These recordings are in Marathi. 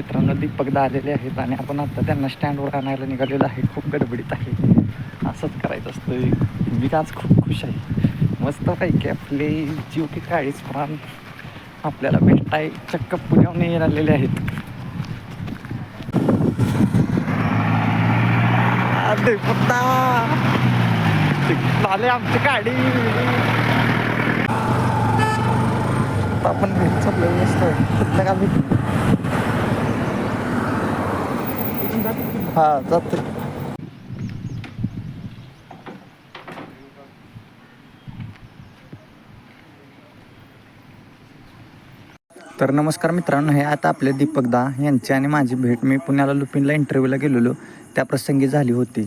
मित्रांनो दीपकदा आलेले आहेत आणि आपण आता त्यांना स्टँडवर आणायला निघालेलं आहे. खूप गडबडीत आहे. असंच करायचं असतं मी आज खूप खुश आहे. मस्त मस्तपैकी आपले जीव की काळीच प्राण आपल्याला भेटताय. चक्क पुण्याहून येऊन आलेले आहेत आले आमची गाडी. आपण भेट चाललो मस्त. कुठलं का भेट हा जातो तर नमस्कार मित्रांनो हे आता आपले दीपकदा यांची आणि माझी भेट. मी पुण्याला लुपिनला इंटरव्ह्यूला गेलेलो. त्या प्रसंगी झाली होती.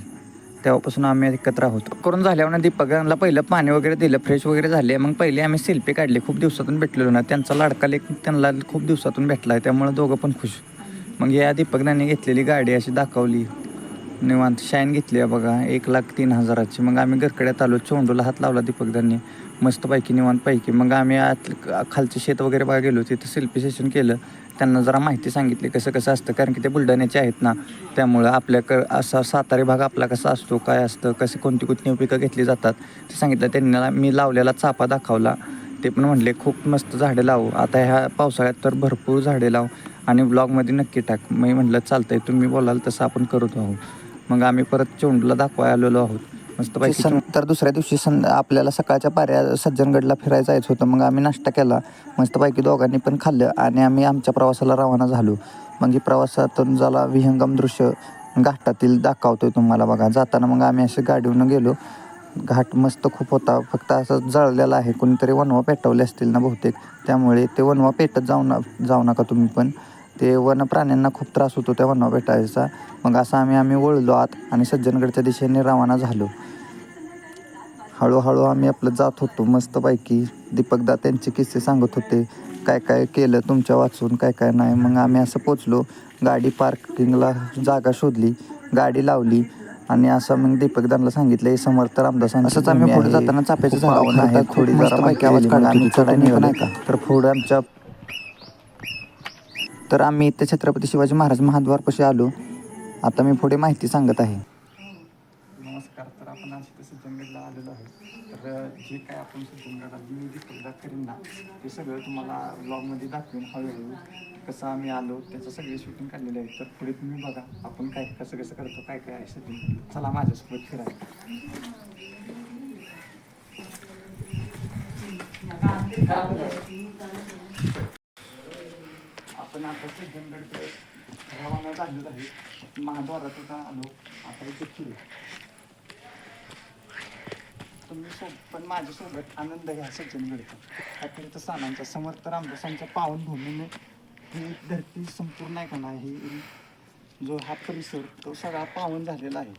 तेव्हापासून आम्ही एकत्र आहोत. करून झाल्यावर दीपकांना पहिलं पाणी वगैरे दिलं फ्रेश वगैरे झाले. मग पहिले आम्ही सेल्फी काढली. खूप दिवसातून भेटलेलो ना. त्यांचा लाडका लेख त्यांना खूप दिवसातून भेटला आहे त्यामुळे दोघं पण खुश. मग या दीपकदाने घेतलेली गाडी अशी दाखवली. निवांत शाईन घेतली आहे बघा एक लाख तीन हजाराची. मग आम्ही घरकड्यात आलो चोंडूला हात लावला दीपकदांनी मस्तपैकी निवांतपैकी. मग आम्ही आत खालचे शेत वगैरे बघा गेलो तिथं सेल्फी सेशन केलं. त्यांना जरा माहिती सांगितली कसं कसं असतं कारण की ते बुलढाण्याचे आहेत ना. त्यामुळं आपल्याकडं असा सातारी भाग आपला कसा असतो काय असतं कसं कोणती कोणती पिकं घेतली जातात ते सांगितलं. त्यांना मी लावलेला चापा दाखवला. ते पण म्हणले खूप मस्त झाडे लावू. आता ह्या पावसाळ्यात तर भरपूर झाडे लावू. आणि ब्लॉगमध्ये नक्की टाक. मी म्हटलं चालतंय तुम्ही बोलाल तसं आपण करत आहोत. मग आम्ही परत चोंडूला दाखवाय आलेलो आहोत. मस्त पैकी तर दुसऱ्या दिवशी सं आपल्याला सकाळच्या पाऱ्या सज्जनगडला फिरायला जायचं होतं. मग आम्ही नाश्ता केला. मस्तपैकी दोघांनी पण खाल्लं आणि आम्ही आमच्या प्रवासाला रवाना झालो. मग ही प्रवासातून झाला विहंगम दृश्य. घाटातील दाखवतोय तुम्हाला बघा. जाताना मग आम्ही असे गाडीवरून गेलो. घाट मस्त खूप होता. फक्त असं जळलेला आहे. कोणीतरी वनवा पेटवले असतील ना बहुतेक. त्यामुळे ते वनवा पेटत जाऊ ना जाऊ नका तुम्ही पण. ते वन प्राण्यांना खूप त्रास होतो त्या वनवा पेटायचा मग असं आम्ही आम्ही वळलो आत आणि सज्जनगडच्या दिशेने रवाना झालो. हळूहळू आम्ही आपलं जात होतो मस्तपैकी. दीपकदा त्यांचे किस्से सांगत होते काय काय केलं तुमच्या वाचून काय काय नाही. मग आम्ही असं पोचलो गाडी पार्किंगला जागा शोधली गाडी लावली आणि असं मग दीपकदानला सांगितलं हे समर्थ रामदासांचं असंच आम्ही पुढे जाताना चाप्याच्या झाडावर आहे थोडी जरा आवाज काढून आम्ही चढाई निघालो तर पुढे आमच्या तर आम्ही इथे छत्रपती शिवाजी महाराज महाद्वारपाशी आलो. आता मी पुढे माहिती सांगत आहे. नमस्कार तर आपण आज सज्जनगडला आलेलो आहे. तर जे काय आपण सज्जनगडला मी दीपकदा करीन ना ते सगळं तुम्हाला ब्लॉगमध्ये दाखवेन हळूहळू. कसं आम्ही आलो त्याचं सगळे शूटिंग काढलेलं आहे तर पुढे तुम्ही बघा आपण काय कसं कसं करतो काय काय आहे सज्जन चला माझ्यासोबत फिरायला. आपण आता सज्जनगडकडे रवाना झालेलो आहे महाद्वारातून आलो. आता इथे फिरू. तुम्ही सो पण माझ्यासोबत आनंद घ्या सज्जनगडचा तर तीर्थस्थानांचा समर्थ रामदासांच्या पावनभूमीने ही धरती संपूर्ण आहे का नाही जो हा परिसर तो सगळा पावन झालेला आहे.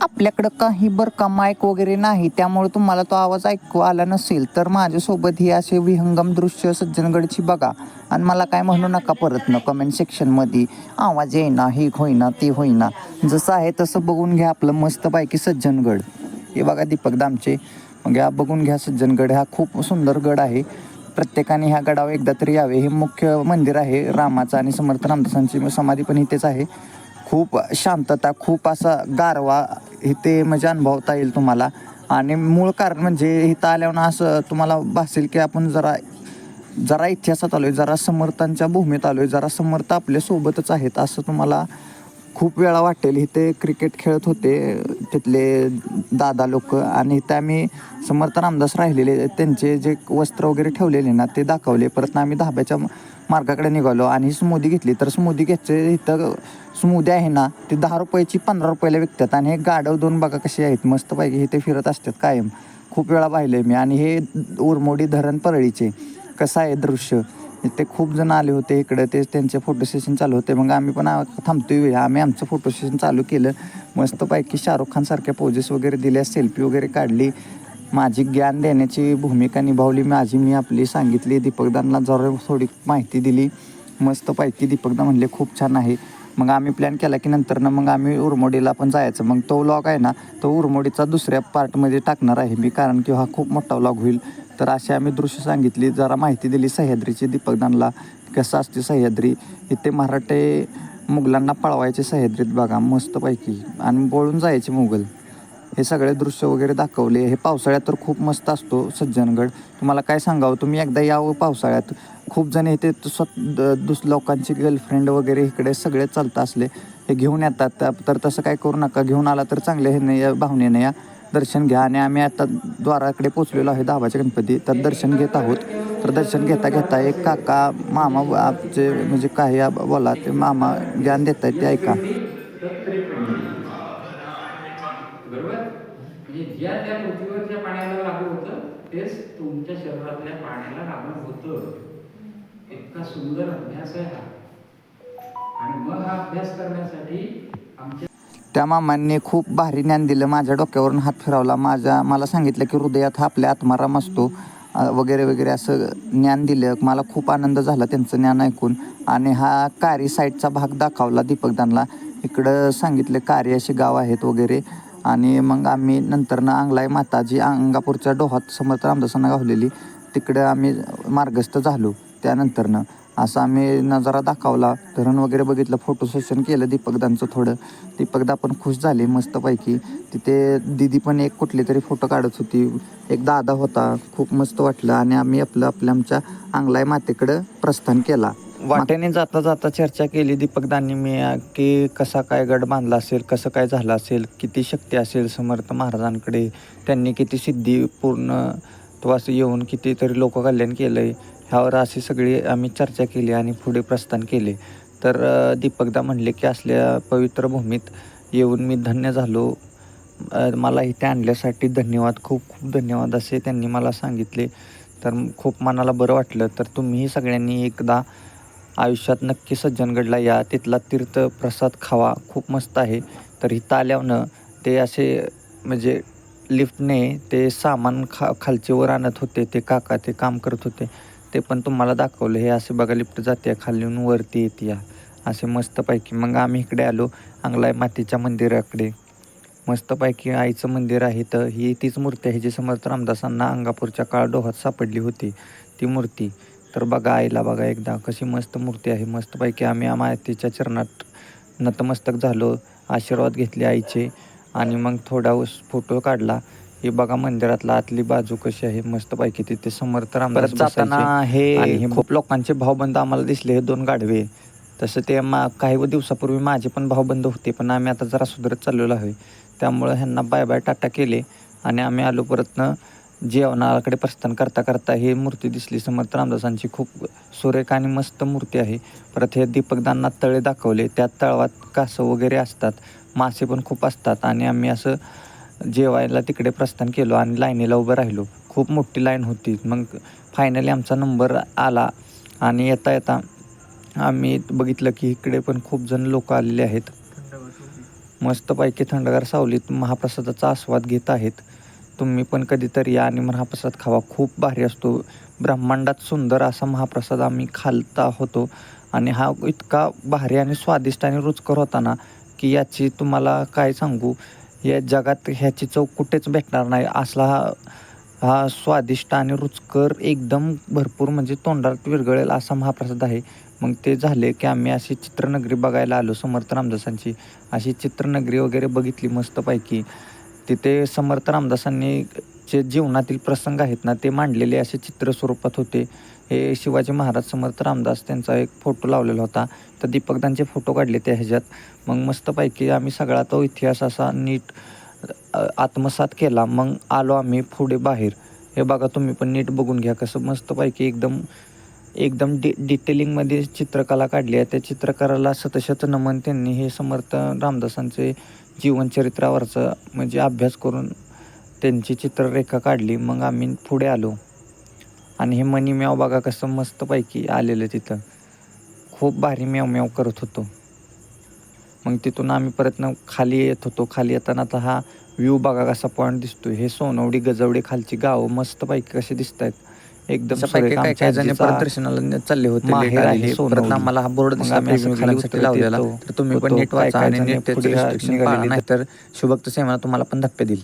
आपल्याकडं काही बरं का माईक वगैरे नाही त्यामुळे तुम्हाला तो आवाज ऐकू आला नसेल तर माझ्यासोबत ही असे विहंगम दृश्य सज्जनगडची बघा. आणि मला काय म्हणू नका परत न कमेंट सेक्शनमध्ये आवाज येईना हे होईना ते होईना. जसं आहे तसं बघून घ्या आपलं मस्तपैकी सज्जनगड. हे बघा दीपक दामचे. मग या बघून घ्या सज्जनगड हा खूप सुंदर गड आहे. प्रत्येकाने ह्या गडावर एकदा तरी यावे. हे मुख्य मंदिर आहे. रामाचं आणि समर्थ रामदासांची समाधी पण इथेच आहे. खूप शांतता खूप असा गारवा इथे म्हणजे अनुभवता येईल तुम्हाला. आणि मूळ कारण म्हणजे इथं आल्यावर असं तुम्हाला भासेल की आपण जरा जरा इतिहासात आलो आहे जरा समर्थांच्या भूमीत आलो आहे जरा समर्थ आपल्यासोबतच आहेत असं तुम्हाला खूप वेळा वाटेल. इथे क्रिकेट खेळत होते. तिथले दादा लोक आणि इथे आम्ही समर्थ रामदास राहिलेले. त्यांचे जे वस्त्र वगैरे ठेवलेले ना ते दाखवले. परत आम्ही धाब्याच्या मार्गाकडे निघालो आणि स्मूदी घेतली. तर स्मूदी घ्यायचे इथं स्मूदी आहे ना ते दहा रुपयाची पंधरा रुपयाला विकतात. आणि हे गाडव दोन बघा कसे आहेत. मस्तपैकी इथे फिरत असतात कायम. खूप वेळा पाहिलं आहे मी. आणि हे उरमोडी धरण परळीचे. कसं आहे दृश्य? ते खूप जण आले होते इकडं ते त्यांचे फोटो सेशन चालू होते. मग आम्ही पण थांबतोय वेळ. आम्ही आमचं फोटो सेशन चालू केलं. मस्तपैकी शाहरुख खान सारख्या पोजेस वगैरे दिल्या सेल्फी वगैरे काढली. माझी ज्ञान देण्याची भूमिका निभावली. माझी मी आपली सांगितली. दीपकदांना जरा थोडी माहिती दिली. मस्तपैकी दीपकदा म्हणले खूप छान आहे. मग आम्ही प्लॅन केला की नंतर ना मग आम्ही उरमोडीला पण जायचं. मग तो व्लॉग आहे ना तो उरमोडीचा दुसऱ्या पार्टमध्ये टाकणार आहे मी. कारण की हा खूप मोठा व्लॉग होईल. तर अशी आम्ही दृश्य सांगितली. जरा माहिती दिली सह्याद्रीची दीपकदानला. कसं असते सह्याद्री? इथे मराठे मुघलांना पळवायचे सह्याद्रीत बघा मस्तपैकी. आणि बोळून जायचे मुघल. हे सगळे दृश्य वगैरे दाखवले. हे पावसाळ्यात तर खूप मस्त असतो सज्जनगड. तुम्हाला काय सांगावं? तुम्ही एकदा यावं पावसाळ्यात. खूप जण इथे स्वत दुस लोकांची गर्लफ्रेंड वगैरे इकडे सगळे चालतं असले हे घेऊन येतात. तर तसं काय करू नका. घेऊन आला तर चांगले हे नाही या भावनेने या. दर्शन घ्या. आणि आम्ही आता द्वाराकडे पोचलेलो आहे दाबाचे गणपती. तर दर्शन घेत आहोत. तर दर्शन घेता घेता एक काका मामा आमचे म्हणजे काही बोला ते मामा ज्ञान देत आहेत ते ऐका बरोबर म्हणजे ज्या त्या पृथ्वीवरच्या पाण्याला लागू होतं तेच तुमच्या शरीरातल्या पाण्याला लागू होतं इतका सुंदर अभ्यास आहे हा. आणि मग हा अभ्यास करण्यासाठी आमच्या त्या मामांनी खूप भारी ज्ञान दिलं माझ्या डोक्यावरून हात फिरवला. माझ्या मला सांगितलं की हृदयात हा आपल्या आत्माराम असतो वगैरे वगैरे असं ज्ञान दिलं. मला खूप आनंद झाला त्यांचं ज्ञान ऐकून. आणि हा कारी साईडचा भाग दाखवला दीपकदानला. इकडं सांगितलं कारी असे गाव आहेत वगैरे. आणि मग आम्ही नंतरनं अंगलाई माताजी अंगापूरच्या डोहात समर्थ रामदासांना गावलेली. तिकडं आम्ही मार्गस्थ झालो. त्यानंतरनं असं आम्ही नजारा दाखवला. धरण वगैरे बघितलं फोटो सेशन केलं दीपकदांचं थोडं. दीपकदा पण खुश झाले मस्तपैकी. तिथे दिदी पण एक कुठली तरी फोटो काढत होती. एक दादा होता खूप मस्त वाटलं. आणि आम्ही आपलं आपल्या आमच्या अंगलाय मातेकडं प्रस्थान केला. वाट्याने जाता जाता चर्चा केली दीपकदांनी मी की कसा काय गड बांधला असेल कसं काय झालं असेल किती शक्ती असेल समर्थ महाराजांकडे त्यांनी किती सिद्धी पूर्ण तो असं येऊन कितीतरी लोक कल्याण केलं आहे ह्यावर अशी सगळी आम्ही चर्चा केली आणि पुढे प्रस्थान केले. तर दीपकदा म्हणले की असल्या पवित्र भूमीत येऊन मी धन्य झालो. मला इथे आणल्यासाठी धन्यवाद खूप खूप धन्यवाद असे त्यांनी मला सांगितले. तर खूप मनाला बरं वाटलं. तर तुम्हीही सगळ्यांनी एकदा आयुष्यात नक्की सज्जनगडला या तिथला तीर्थ प्रसाद खावा खूप मस्त आहे. तर इथं आल्यानं ते असे म्हणजे लिफ्टने ते सामान खा खालचे वर आणत होते. ते काका ते काम करत होते. ते पण तुम्हाला दाखवलं. हे असे बघा लिफ्ट जाते खालीहून वरती येते या असे मस्तपैकी. मग आम्ही इकडे आलो अंगलाय मातीच्या मंदिराकडे. मस्तपैकी आईचं मंदिर आहे तर ही तीच मूर्ती आहे जी समर्थ रामदासांना अंगापूरच्या काळ डोहात सापडली होती ती मूर्ती. तर बघा आईला बघा एकदा कशी मस्त मूर्ती आहे. मस्तपैकी आम्ही मातीच्या चरणात नतमस्तक झालो आशीर्वाद घेतले आईचे. आणि मग थोडा उस फोटो काढला. हे बघा मंदिरातला आतली बाजू कशी आहे मस्तपैकी तिथे समर्थ रामदास जाताना हे खूप लोकांचे भावबंद आम्हाला दिसले हे दोन गाढवे. तसं ते मा काही दिवसापूर्वी माझे पण भावबंद होते पण आम्ही आता जरा सुधारत चाललेलो आहे. त्यामुळं ह्यांना बाय बाय टाटा केले आणि आम्ही आलो परतनं जेवणाकडे प्रस्थान करता करता ही मूर्ती दिसली. समर्थ रामदासांची खूप सुरेख आणि मस्त मूर्ती आहे. परत हे दीपकदांना तळे दाखवले. त्या तळवात कासव वगैरे असतात मासे पण खूप असतात आणि आम्ही असं जेवायला तिकडे प्रस्थान केलो आणि लाईनीला उभं राहिलो. खूप मोठी लाईन होती. मग फायनली आमचा नंबर आला आणि येता येता आम्ही बघितलं की इकडे पण खूप जण लोक आलेले आहेत. मस्तपैकी थंडगार सावलीत महाप्रसादाचा आस्वाद घेत आहेत. तुम्ही पण कधीतरी या आणि महाप्रसाद खावा. खूप भारी असतो. ब्रह्मांडात सुंदर असा महाप्रसाद आम्ही खालता होतो. आणि हा इतका भारी आणि स्वादिष्ट आणि रुचकर होता ना की याची तुम्हाला काय सांगू? या जगात ह्याची चव कुठेच भेटणार नाही. असला हा हा स्वादिष्ट आणि रुचकर एकदम भरपूर म्हणजे तोंडात विरघळेल असा महाप्रसाद आहे. मग ते झाले की आम्ही अशी चित्रनगरी बघायला आलो समर्थ रामदासांची. अशी चित्रनगरी वगैरे बघितली मस्तपैकी. तिथे समर्थ रामदासांनी जे जीवनातील प्रसंग आहेत ना ते मांडलेले असे चित्र स्वरूपात होते. हे शिवाजी महाराज समर्थ रामदास त्यांचा एक फोटो लावलेला होता. तर दीपकदांचे फोटो काढले त्या ह्याच्यात. मग मस्तपैकी आम्ही सगळा तो इतिहास असा नीट आत्मसात केला. मग आलो आम्ही पुढे बाहेर. हे बघा तुम्ही पण नीट बघून घ्या कसं मस्तपैकी एकदम एकदम डि डिटेलिंगमध्ये चित्रकला काढली आहे. त्या चित्रकाराला सतशत नमन त्यांनी हे समर्थ रामदासांचे जीवनचरित्रावरचं म्हणजे अभ्यास करून त्यांची चित्ररेखा काढली मग आम्ही पुढे आलो. आणि हे मनी म्याव बघा कसं मस्तपैकी आलेलं तिथं. खूप भारी म्याव म्याव करत होतो. मग तिथून आम्ही परत न खाली येत होतो. खाली येताना आता हा व्ह्यू बघा कसा पॉईंट दिसतोय. हे सोनवडी गजवडी खालची गावं मस्तपैकी कसे दिसत आहेत एकदम दर्शनाला चालले होते माहेर आहे, हा बोर्ड लावलेला. तर तुम्ही पण नीट वाचा आणि शुभक्त सेवा तुम्हाला पण धप्पे देईल.